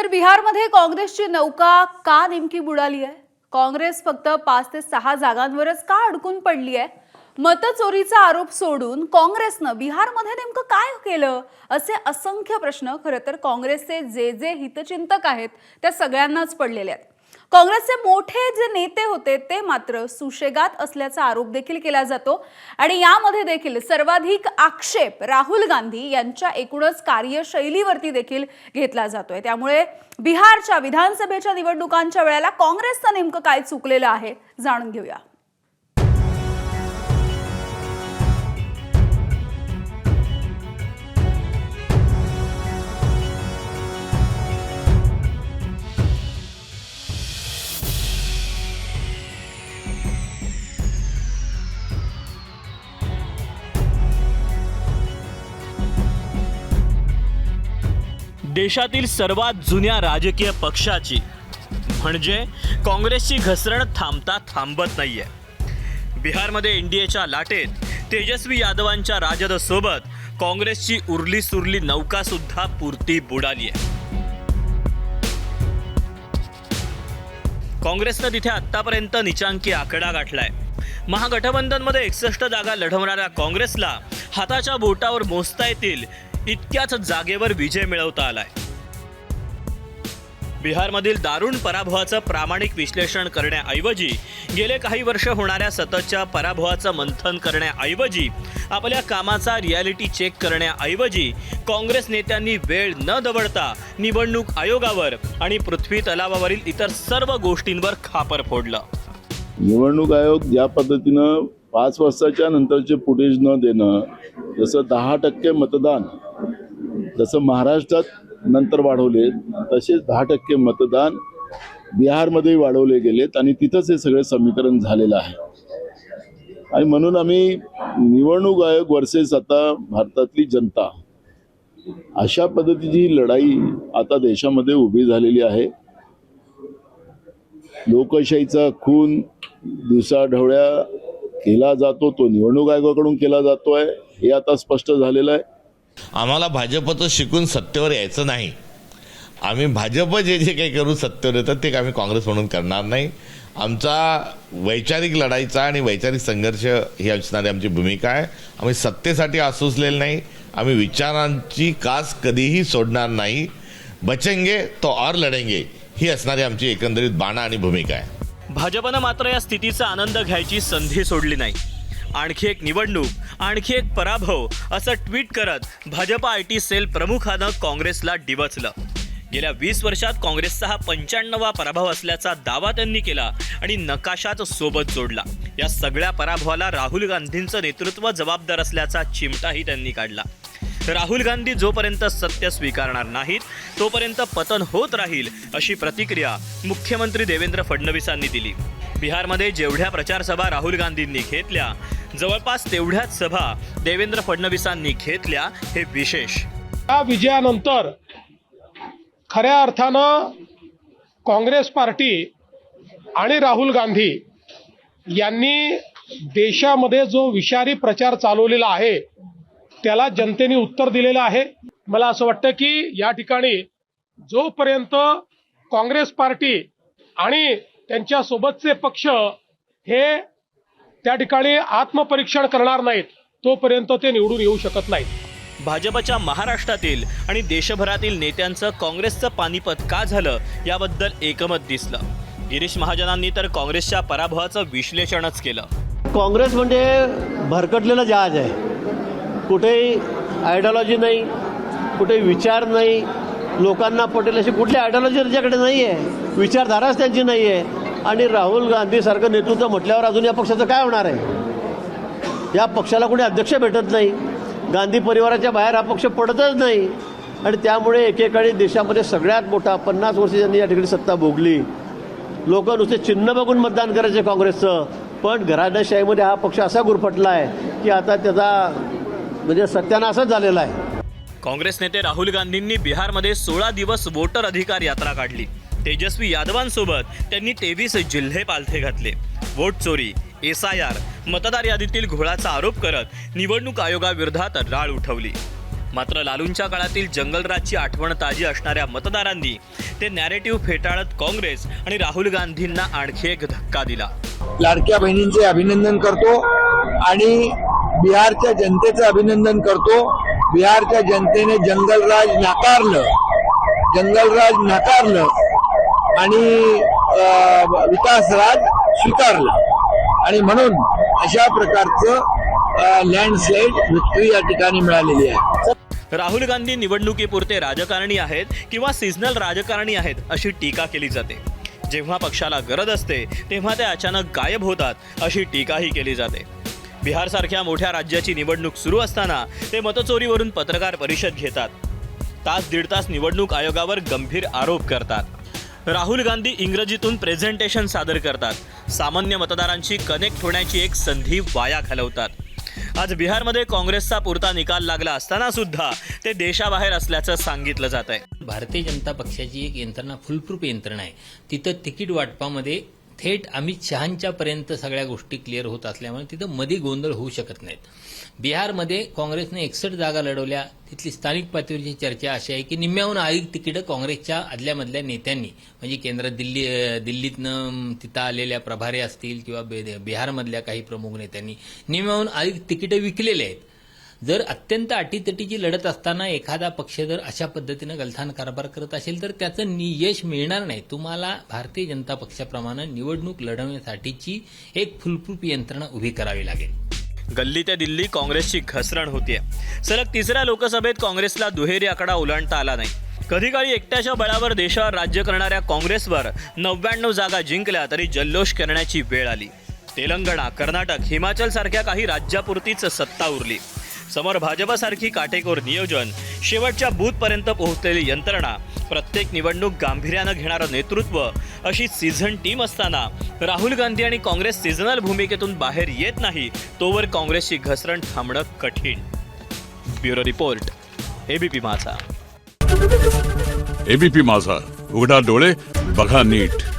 तर बिहारमध्ये काँग्रेसची नौका का नेमकी बुडाली आहे? काँग्रेस फक्त पाच ते सहा जागांवरच का अडकून पडली आहे? मतचोरीचा आरोप सोडून काँग्रेसनं बिहारमध्ये नेमकं काय केलं? असे असंख्य प्रश्न खरं तर काँग्रेसचे जे जे हितचिंतक आहेत त्या सगळ्यांनाच पडलेले आहेत. काँग्रेसचे मोठे जे नेते होते ते मात्र सुशेगात असल्याचा आरोप देखील केला जातो. आणि यामध्ये देखील सर्वाधिक आक्षेप राहुल गांधी यांच्या एकूणच कार्यशैलीवरती देखील घेतला जातोय. त्यामुळे बिहारच्या विधानसभेच्या निवडणुकांच्या वेळेला काँग्रेसचं नेमकं काय चुकलेलं आहे जाणून घेऊया. देशातील सर्वात जुन्या राजकीय पक्षाची. म्हणजे काँग्रेसची घसरण थांबता थांबत नाहीये. बिहारमध्ये एनडीएच्या लाटेत तेजस्वी यादवांच्या राजदसोबत काँग्रेसची उरली सुरली नौका सुद्धा पुरती बुडाली आहे काँग्रेसनं तिथे आतापर्यंत निचांकी आकडा गाठलाय. महागठबंधनमध्ये एकसष्ट जागा लढवणाऱ्या काँग्रेसला हाताच्या बोटावर मोजता येतील इतक्याच जागेवर विजय मिळवता आलाय. बिहारमधील दारुण पराभवाचं प्रामाणिक विश्लेषण करण्याऐवजी गेले काही वर्ष होणाऱ्या सततच्या पराभवाचं मंथन करण्याऐवजी आपल्या कामाचा रियालिटी चेक करण्याऐवजी काँग्रेस नेत्यांनी वेळ न दवडता निवडणूक आयोगावर आणि पृथ्वी तलावावरील इतर सर्व गोष्टींवर खापर फोडलं. निवडणूक आयोग ज्या पद्धतीनं पाच वर्षाच्या नंतरचे फुटेज न देणं जसं दहा टक्के मतदान जसं महाराष्ट्रात नंतर वाढवले तसेच दहा टक्के मतदान बिहारमध्येही वाढवले गेलेत आणि तिथंच हे सगळे समीकरण झालेलं आहे. आणि म्हणून आम्ही निवडणूक आयोग वर्सेस आता भारतातली जनता अशा पद्धतीची लढाई आता देशामध्ये उभी झालेली आहे. लोकशाहीचा खून दिवसाढवळ्या केला जातो तो निवडणूक आयोगाकडून केला जातोय हे आता स्पष्ट झालेलं आहे. आम्हाला भाजपचं शिकून सत्तेवर यायचं नाही. आम्ही भाजप जे जे काही करू सत्तेवर येतात ते आम्ही काँग्रेस म्हणून करणार नाही. आमचा वैचारिक लढाईचा आणि वैचारिक संघर्ष ही असणारी आमची भूमिका आहे. आम्ही सत्तेसाठी आसुसलेलं नाही. आम्ही विचारांची कास कधीही सोडणार नाही. बचेंगे तो और लढेंगे ही असणारी आमची एकंदरीत बाणा आणि भूमिका आहे. भाजपनं मात्र या स्थितीचा आनंद घ्यायची संधी सोडली नाही. आणखी एक निवडणूक आणखी एक पराभव असं ट्विट करत भाजपा आय टी सेल प्रमुखानं काँग्रेसला डिवचलं. गेल्या वीस वर्षात काँग्रेसचा हा पंच्याण्णवा पराभव असल्याचा दावा त्यांनी केला आणि नकाशात सोबत जोडला. या सगळ्या पराभवाला राहुल गांधींचं नेतृत्व जबाबदार असल्याचा चिमटाही त्यांनी काढला. राहुल गांधी जोपर्यंत सत्य स्वीकारणार नाहीत तोपर्यंत पतन होत राहील अशी प्रतिक्रिया मुख्यमंत्री देवेंद्र फडणवीसांनी दिली. बिहारमध्ये जेवढ्या प्रचारसभा राहुल गांधींनी घेतल्या जवळपास तेवढ्याच सभा देवेंद्र फडणवीसांनी घेतल्या हे विशेष. या विजयानंतर खऱ्या अर्थानं काँग्रेस पार्टी आणि राहुल गांधी यांनी देशामध्ये जो विषारी प्रचार चालवलेला आहे त्याला जनतेने उत्तर दिलेलं आहे. मला असं वाटतं की या ठिकाणी जोपर्यंत काँग्रेस पार्टी आणि त्यांच्या सोबतचे पक्ष हे त्या ठिकाणी आत्मपरीक्षण करणार नाहीत तोपर्यंत ते निवडून येऊ शकत नाहीत. भाजपच्या महाराष्ट्रातील आणि देशभरातील नेत्यांचं काँग्रेसचं पानिपत का झालं याबद्दल एकमत दिसलं. गिरीश महाजनांनी तर काँग्रेसच्या पराभवाचं विश्लेषणच केलं. काँग्रेस म्हणजे भरकटलेलं जहाज आहे. कुठेही आयडियॉलॉजी नाही कुठेही विचार नाही. लोकांना पटेल अशी कुठली आयडियॉलॉजी त्यांच्याकडे नाही आहे विचारधाराच त्यांची नाही आहे आणि राहुल गांधीसारखं नेतृत्व म्हटल्यावर अजून या पक्षाचं काय होणार आहे? या पक्षाला कोणी अध्यक्ष भेटत नाही. गांधी परिवाराच्या बाहेर हा पक्ष पडतच नाही. आणि त्यामुळे एकेकाळी देशामध्ये सगळ्यात मोठा पन्नास वर्ष ज्यांनी या ठिकाणी सत्ता भोगली लोक नुसते चिन्ह बघून मतदान करायचे काँग्रेसचं. पण घराण्याशाहीमध्ये हा पक्ष असा गुरफटला आहे की आता त्याचा म्हणजे सत्यानाशच झालेला आहे. काँग्रेस नेते राहुल गांधींनी बिहारमध्ये सोळा दिवस वोटर अधिकार यात्रा काढली. तेजस्वी यादवांसोबत त्यांनी तेवीस जिल्हे पालथे घातले. वोट चोरी एस आय आर मतदार यादीतील घोळाचा आरोप करत निवडणूक आयोगाविरोधात राळ उठवली. मात्र लालूंच्या काळातील जंगलराजची आठवण ताजी असणाऱ्या मतदारांनी ते नॅरेटिव्ह फेटाळत काँग्रेस आणि राहुल गांधींना आणखी एक धक्का दिला. लाडक्या बहिणींचे अभिनंदन करतो आणि बिहारच्या जनतेचं अभिनंदन करतो. बिहारच्या जनतेने जंगलराज नाकारलं. जंगलराज नाकारलं. आणि विकासराज स्वीकारला. आणि म्हणून अशा प्रकारचं लँडस्लाईड विक्ट्री या ठिकाणी मिळालेली आहे. राहुल गांधी निवडणुकीपुरते राजकारणी आहेत किंवा सिजनल राजकारणी आहेत अशी टीका केली जाते. जेव्हा पक्षाला गरज असते तेव्हा ते अचानक गायब होतात अशी टीकाही केली जाते. बिहारसारख्या मोठ्या राज्याची निवडणूक सुरू असताना ते मतचोरीवरून पत्रकार परिषद घेतात. तास दीड तास निवडणूक आयोगावर गंभीर आरोप करतात. राहुल गांधी इंग्रजीतून प्रेझेंटेशन सादर करतात. सामान्य मतदारांची कनेक्ट होण्याची एक संधी वाया घालवतात. आज बिहारमध्ये काँग्रेसचा पुरता निकाल लागला असताना सुद्धा ते देशाबाहेर असल्याचं सांगितलं जात आहे भारतीय जनता पक्षाची एक यंत्रणा फुलप्रूफ यंत्रणा आहे. तिथं तिकीट वाटपामध्ये थेट अमित शहांच्या पर्यंत सगळ्या गोष्टी क्लिअर होत असल्यामुळे तिथं मध्ये गोंधळ होऊ शकत नाहीत. बिहारमध्ये काँग्रेसने एकसठ जागा लढवल्या. तिथली स्थानिक पातळीवरची चर्चा अशी आहे की निम्म्याहून अधिक तिकीटं काँग्रेसच्या आदल्यामधल्या नेत्यांनी म्हणजे केंद्रात दिल्ली दिल्लीतनं तिथं आलेल्या प्रभारी असतील किंवा बे- बिहारमधल्या काही प्रमुख नेत्यांनी निम्म्याहून अधिक तिकीटं विकलेले आहेत. जर अत्यंत अटीतटीची लढत असताना एखादा पक्ष जर अशा पद्धतीनं गलथान कारभार करत असेल तर त्याचं यश मिळणार नाही. तुम्हाला भारतीय जनता पक्षाप्रमाणे निवडणूक लढवण्यासाठीची एक फुलप्रूफ यंत्रणा उभी करावी लागेल. गल्ली ते दिल्ली काँग्रेसची घसरण होतीये. सलग तिसऱ्या लोकसभेत काँग्रेसला दुहेरी आकडा ओलांडता आला नाही. कधी काळी एकट्याच्या बळावर देशावर राज्य करणाऱ्या काँग्रेसवर नव्याण्णव जागा जिंकल्या तरी जल्लोष करण्याची वेळ आली. तेलंगणा कर्नाटक हिमाचल सारख्या काही राज्यापुरतीच सत्ता उरली. समोर भाजपासारखी काटेकोर नियोजन शेवटच्या बूथपर्यंत पोहोचलेली यंत्रणा प्रत्येक निवडणूक गांभीर्यानं घेणारं नेतृत्व अशी सीझन टीम असताना राहुल गांधी आणि काँग्रेस सीझनल भूमिकेतून बाहेर येत नाही तोवर काँग्रेसची घसरण थांबणं कठीण. Bureau report ABP Majha. ABP Majha. उघडा डोळे बघा नीट.